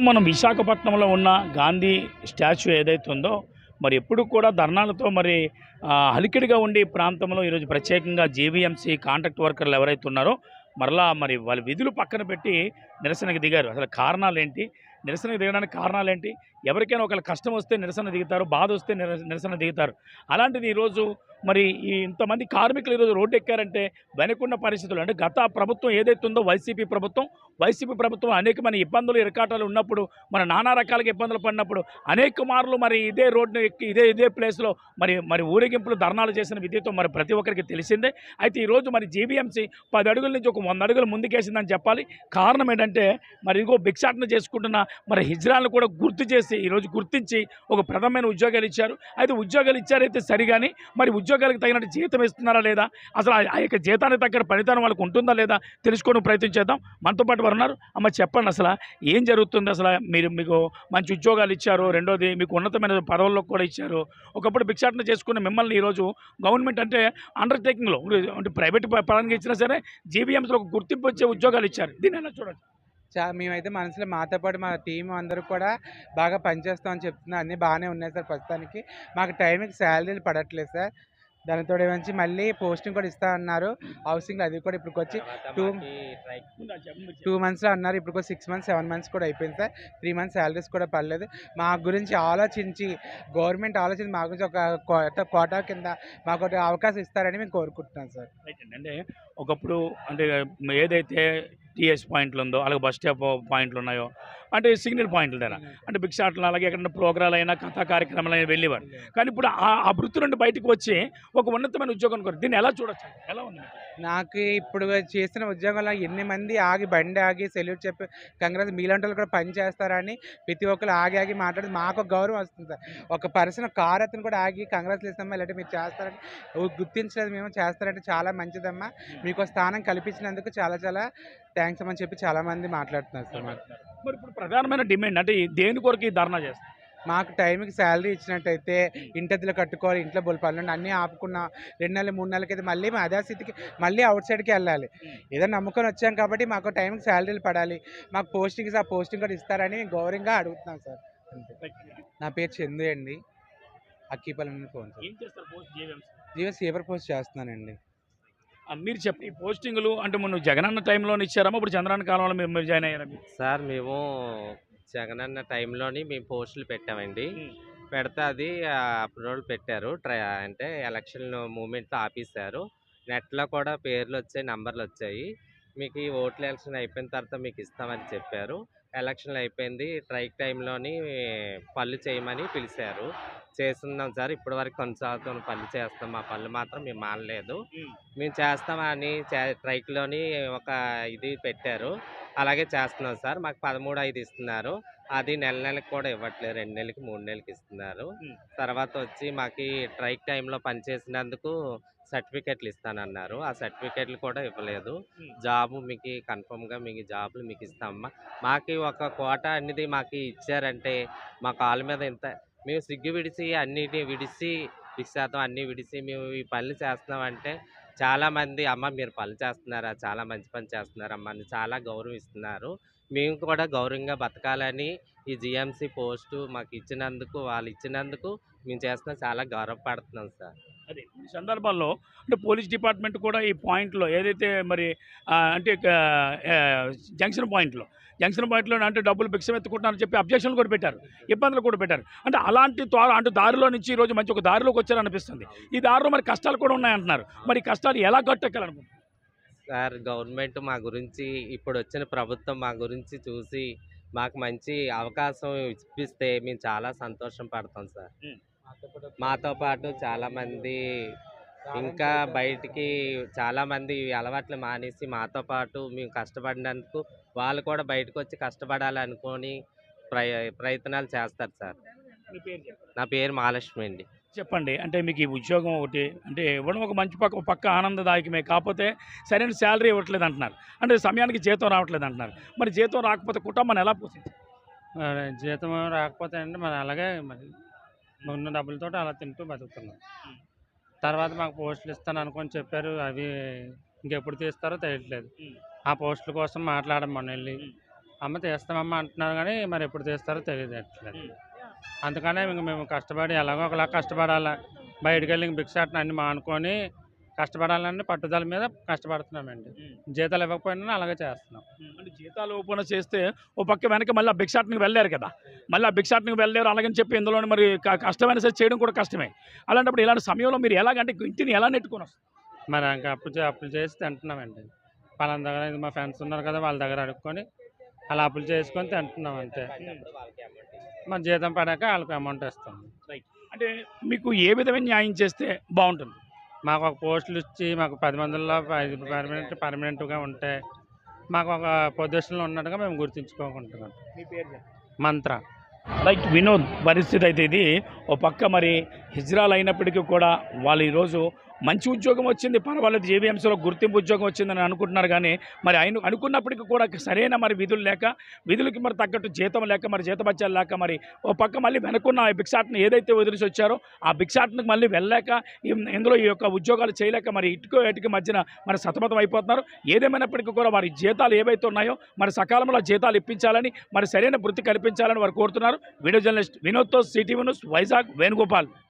ప్రస్తుతం మనం విశాఖపట్నంలో ఉన్న గాంధీ స్టాచ్యూ ఏదైతే ఉందో మరి ఎప్పుడు కూడా ధర్నాలతో మరి అలికిడిగా ఉండే ప్రాంతంలో ఈరోజు ప్రత్యేకంగా జీవీఎంసీ కాంట్రాక్ట్ వర్కర్లు ఎవరైతే ఉన్నారో మరలా మరి వాళ్ళ విధులు పక్కన పెట్టి నిరసనకు దిగారు. అసలు కారణాలు ఏంటి నిరసనకు దిగడానికి కారణాలు ఏంటి ఎవరికైనా ఒకళ్ళ కష్టం వస్తే నిరసన దిగుతారు బాధ వస్తే నిరసన దిగుతారు. అలాంటిది ఈరోజు మరి ఈ ఇంతమంది కార్మికులు ఈరోజు రోడ్డు ఎక్కారంటే వెనకున్న పరిస్థితులు. అంటే గత ప్రభుత్వం ఏదైతే ఉందో వైసీపీ ప్రభుత్వం వైసీపీ ప్రభుత్వం అనేకమైన ఇబ్బందులు ఇరకాటాలు ఉన్నప్పుడు మన నానా రకాలుగా ఇబ్బందులు పడినప్పుడు అనేక మార్లు మరి ఇదే రోడ్డు ఎక్కి ఇదే ఇదే ప్లేస్లో మరి మరి ఊరేగింపులు ధర్నాలు చేసిన విద్యతో మరి ప్రతి ఒక్కరికి తెలిసిందే. అయితే ఈరోజు మరి జీబీఎంసీ పది అడుగుల నుంచి ఒక వంద అడుగులు ముందుకేసిందని చెప్పాలి. కారణం ఏంటంటే మరి ఇదిగో భిక్షాటన చేసుకుంటున్న మరి హిజ్రాలను కూడా గుర్తు చేసి ఈరోజు గుర్తించి ఒక ప్రథమైన ఉద్యోగాలు ఇచ్చారు. అయితే ఉద్యోగాలు ఇచ్చారైతే సరిగాని మరి ఉద్యోగాలకు తగినట్టు జీతం ఇస్తున్నారా లేదా? అసలు ఆ- యొక్క జీతానికి తగ్గ ఫలితాన్ని వాళ్ళకు ఉంటుందా లేదా తెలుసుకోవడం ప్రయత్నం చేద్దాం. మనతో పాటు వారు ఉన్నారు అమ్మ చెప్పండి అసలు ఏం జరుగుతుంది అసలు? మీరు మీకు మంచి ఉద్యోగాలు ఇచ్చారు. రెండోది మీకు ఉన్నతమైన పదవుల్లో కూడా ఇచ్చారు. ఒకప్పుడు భిక్షాటన చేసుకున్న మిమ్మల్ని ఈరోజు గవర్నమెంట్ అంటే అండర్టేకింగ్లో అంటే ప్రైవేట్ పరంగా ఇచ్చినా సరే జీబీఎంస్లో ఒక గుర్తింపు వచ్చే ఉద్యోగాలు ఇచ్చారు. దీన్ని ఎలా చూడండి చా మేమైతే మనసులో మాతో పాటు మా టీం అందరూ కూడా బాగా పనిచేస్తామని చెప్తున్నారు. అన్నీ బాగానే ఉన్నాయి సార్ ప్రస్తుతానికి. మాకు టైంకి శాలరీలు పడట్లేదు సార్. దానితో ఏమంచి మళ్ళీ పోస్టింగ్ కూడా ఇస్తా అన్నారు. హౌసింగ్ అది కూడా ఇప్పుడు వచ్చి టూ- టూ మంత్స్లో అన్నారు. ఇప్పుడు సిక్స్ మంత్స్ సెవెన్ మంత్స్ కూడా అయిపోయింది సార్. త్రీ మంత్స్ శాలరీస్ కూడా పడలేదు. మా గురించి ఆలోచించి గవర్నమెంట్ ఆలోచించి మా గురించి ఒక కోట కోటా కింద మాకు ఒక అవకాశం ఇస్తారని మేము కోరుకుంటున్నాం సార్. అంటే ఒకప్పుడు అంటే ఏదైతే టీఎస్ పాయింట్లు ఉందో అలాగే బస్ స్టాప్ పాయింట్లు ఉన్నాయో అంటే సిగ్నల్ పాయింట్ల దగ్గర అంటే భిక్షాటలు అలాగే ఎక్కడైనా ప్రోగ్రాలు అయినా కథా కార్యక్రమాలు అయినా వెళ్ళేవారు. కానీ ఇప్పుడు ఆ వృత్తి నుండి బయటకు వచ్చి ఒక ఉన్నతమైన ఉద్యోగం కోరు దీన్ని ఎలా చూడొచ్చు? ఎలా ఉంది? నాకు ఇప్పుడు చేసిన ఉద్యోగంలో ఎన్ని మంది ఆగి బండి ఆగి సెల్యూట్ చెప్పి కంగ్రెస్ మీలాంటి కూడా పని చేస్తారని ప్రతి ఒక్కరు ఆగి ఆగి మాట్లాడి మాకు ఒక గౌరవం వస్తుంది సార్. ఒక పర్సన్ కార్ అతను కూడా ఆగి కంగ్రెస్ ఇస్తామా ఇలాంటి మీరు చేస్తారని గుర్తించలేదు మేము చేస్తారంటే చాలా మంచిదమ్మా. మీకు స్థానం కల్పించినందుకు చాలా చాలా థ్యాంక్స్ అమ్మని చెప్పి చాలా మంది మాట్లాడుతున్నారు సార్ మాకు. మరి ఇప్పుడు ప్రధానమైన డిమాండ్ అంటే ఈ దేని కొరకు ఈ ధర్నా చేస్తారు? మాకు టైంకి శాలరీ ఇచ్చినట్టయితే ఇంటద్దులు కట్టుకోవాలి ఇంట్లో బోల్ పనులు అన్నీ ఆపుకున్న రెండు నెలలు మూడు నెలలకైతే మళ్ళీ మా అదే స్థితికి మళ్ళీ అవుట్ సైడ్కి వెళ్ళాలి. ఏదో నమ్ముకొని వచ్చాం కాబట్టి మాకు టైంకి శాలరీలు పడాలి. మాకు పోస్టింగ్స్ ఆ పోస్టింగ్ కూడా ఇస్తారని గౌరవంగా అడుగుతున్నాం సార్. నా పేరు చందు అండి. అక్కీపల్లి ఫోన్ సార్ ఏం చేస్తారు పోస్ట్ జీవీఎంసీ? జీవో సేవర్ పోస్ట్ చేస్తున్నానండి. మీరు చెప్పండి ఈ పోస్టింగ్లు అంటే మొన్న జగనన్న టైంలో ఇచ్చారమ్మా ఇప్పుడు చంద్రన్న కాలంలో మీరు మీరు జాయిన్ అయ్యారా మీరు? సార్ మేము జగనన్న టైంలోని మేము పోస్టులు పెట్టామండి. పెడితే అది అప్లోడ్ పెట్టారు. ట్రై అంటే ఎలక్షన్ మూమెంట్లో ఆపేశారు. నెట్లో కూడా పేర్లు వచ్చాయి నంబర్లు వచ్చాయి. మీకు ఈ ఓట్ల ఎలక్షన్ అయిపోయిన తర్వాత మీకు ఇస్తామని చెప్పారు. ఎలక్షన్లు అయిపోయింది. స్ట్రైక్ టైంలోని పళ్ళు చేయమని పిలిచారు. చేస్తున్నాం సార్ ఇప్పటి వరకు కొనసాగుతున్న పనులు చేస్తాం. మా పనులు మాత్రం మేము మానలేదు. మేము చేస్తామని చే- స్ట్రైక్లోని ఒక ఇది పెట్టారు. అలాగే చేస్తున్నాం సార్. మాకు పదమూడు ఐదు ఇస్తున్నారు. అది నెల నెలకి కూడా ఇవ్వట్లేదు. రెండు నెలలకి మూడు నెలలకి ఇస్తున్నారు. తర్వాత వచ్చి మాకు స్ట్రైక్ టైంలో పనిచేసినందుకు సర్టిఫికెట్లు ఇస్తానన్నారు. ఆ సర్టిఫికెట్లు కూడా ఇవ్వలేదు. జాబు మీకు కన్ఫర్మ్గా మీకు జాబులు మీకు ఇస్తామమ్మా. మాకు ఒక కోట అనేది మాకు ఇచ్చారంటే మా కాళ్ళ మీద ఇంత మేము సిగ్గు విడిచి అన్నిటిని విడిచి శాతం అన్నీ విడిచి మేము ఈ పనులు చేస్తున్నామంటే చాలా మంది అమ్మ మీరు పనులు చేస్తున్నారా? చాలా మంచి పని చేస్తున్నారమ్మా అని చాలా గౌరవిస్తున్నారు. మేము కూడా గౌరవంగా బతకాలని ఈ జిఎంసీ పోస్టు మాకు ఇచ్చినందుకు వాళ్ళు ఇచ్చినందుకు మేము చేస్తున్న. చాలా గౌరవపడుతున్నాం సార్. అదే ఈ సందర్భాల్లో అంటే పోలీస్ డిపార్ట్మెంట్ కూడా ఈ పాయింట్లో ఏదైతే మరి అంటే జంక్షన్ పాయింట్లో జంక్షన్ పాయింట్లో అంటే డబ్బులు భిక్షం ఎత్తుకుంటున్నారని చెప్పి అబ్జెక్షన్లు కూడా పెట్టారు. ఇబ్బందులు కూడా పెట్టారు. అంటే అలాంటి త్వర అంటే దారిలో నుంచి ఈరోజు మంచి ఒక దారిలోకి వచ్చారనిపిస్తుంది. ఈ దారిలో మరి కష్టాలు కూడా ఉన్నాయంటున్నారు. మరి కష్టాలు ఎలా గట్టెక్కాలనుకుంటున్నారు? సార్ గవర్నమెంట్ మా గురించి ఇప్పుడు వచ్చిన ప్రభుత్వం మా గురించి చూసి మాకు మంచి అవకాశం ఇప్పిస్తే మేము చాలా సంతోషం పడతాం సార్. మాతో పాటు చాలా మంది ఇంకా బయటికి చాలా మంది ఈ అలవాట్లు మానేసి మాతో పాటు మేము కష్టపడినందుకు వాళ్ళు కూడా బయటకు వచ్చి కష్టపడాలనుకొని ప్రయ ప్రయత్నాలు చేస్తారు సార్. నా పేరు మహాలక్ష్మి అండి. చెప్పండి. అంటే మీకు ఈ ఉద్యోగం ఒకటి అంటే ఇవ్వడం ఒక మంచి పక్క ఒక పక్క ఆనందదాయకమే. కాకపోతే సరైన శాలరీ ఇవ్వట్లేదు అంటున్నారు. అంటే సమయానికి జీతం రావట్లేదు అంటున్నారు. మరి జీతం రాకపోతే కుటుంబాన్ని ఎలా మరి జీతం రాకపోతే అంటే మరి అలాగే మరి ఉన్న డబ్బులతో అలా తింటూ బతుకుతున్నాం. తర్వాత మాకు పోస్టులు ఇస్తాను అనుకొని చెప్పారు. అవి ఇంకెప్పుడు తీస్తారో తెలియట్లేదు. ఆ పోస్టుల కోసం మాట్లాడడం మొన్న వెళ్ళి. అమ్మ తీస్తామమ్మ అంటున్నారు కానీ మరి ఎప్పుడు తీస్తారో తెలియదు అందుకనే ఇంక మేము కష్టపడి ఎలాగో ఒకలా కష్టపడాలా. బయటకు వెళ్ళి ఇంక భిక్షాటన అన్ని మానుకొని కష్టపడాలని పట్టుదల మీద కష్టపడుతున్నామండి. జీతాలు ఇవ్వకపోయినా అలాగే చేస్తున్నాం. అంటే జీతాలు ఓపెన్ చేస్తే ఓ పక్క వెనక మళ్ళీ ఆ భిక్షాటనకి వెళ్ళారు కదా. మళ్ళీ ఆ భిక్షాటనకి వెళ్ళారు అలాగని చెప్పి ఇందులో మరి కష్టమైన సరే చేయడం కూడా కష్టమే. అలాంటప్పుడు ఇలాంటి సమయంలో మీరు ఎలాగంటే ఇంటిని ఎలా నెట్టుకొని వస్తారు? మరి ఇంకా అప్పు చే- అప్పులు చేసి తింటున్నామండి. పలానా దగ్గర మా ఫ్రెండ్స్ ఉన్నారు కదా వాళ్ళ దగ్గర అడుక్కొని అలా అప్పులు చేసుకొని తింటున్నాం అంతే. మరి జీతం పడాక వాళ్ళకి అమౌంట్ ఇస్తాం. అంటే మీకు ఏ విధమైన న్యాయం చేస్తే బాగుంటుంది? మాకు ఒక పోస్టులు ఇచ్చి మాకు పది మందిలో పర్మనెంట్ పర్మనెంట్గా ఉంటే మాకు ఒక పొజిషన్లో ఉన్నట్టుగా మేము గుర్తించుకోకుంటున్నాం. మంత్ర. రైట్ వినోద్ పరిస్థితి అయితే ఇది. ఓ పక్క మరి హిజ్రాలు అయినప్పటికీ కూడా వాళ్ళు ఈరోజు మంచి ఉద్యోగం వచ్చింది పర్వాలేదు జేబీఎంసీలో గుర్తింపు ఉద్యోగం వచ్చిందని అనుకుంటున్నారు కానీ మరి ఆయన అనుకున్నప్పటికీ కూడా సరైన మరి విధులు లేక విధులకి మరి తగ్గట్టు జీతం లేక మరి జీతపత్యాలు లేక మరి ఓ పక్క మళ్ళీ వెనుకున్న ఆ భిక్షాటను ఏదైతే వదిలిసి వచ్చారో ఆ భిక్షాటనకు మళ్ళీ వెళ్ళలేక ఇందులో ఈ యొక్క ఉద్యోగాలు చేయలేక మరి ఇటుకో ఇటుకి మధ్యన మరి సతమతం అయిపోతున్నారు. ఏదేమైనప్పటికీ కూడా వారి జీతాలు ఏవైతే ఉన్నాయో మరి సకాలంలో జీతాలు ఇప్పించాలని మరి సరైన వృత్తి కల్పించాలని వారు కోరుతున్నారు. వీడియో జర్నలిస్ట్ వినోద్తో సిటీ న్యూస్ వైజాగ్ వేణుగోపాల్.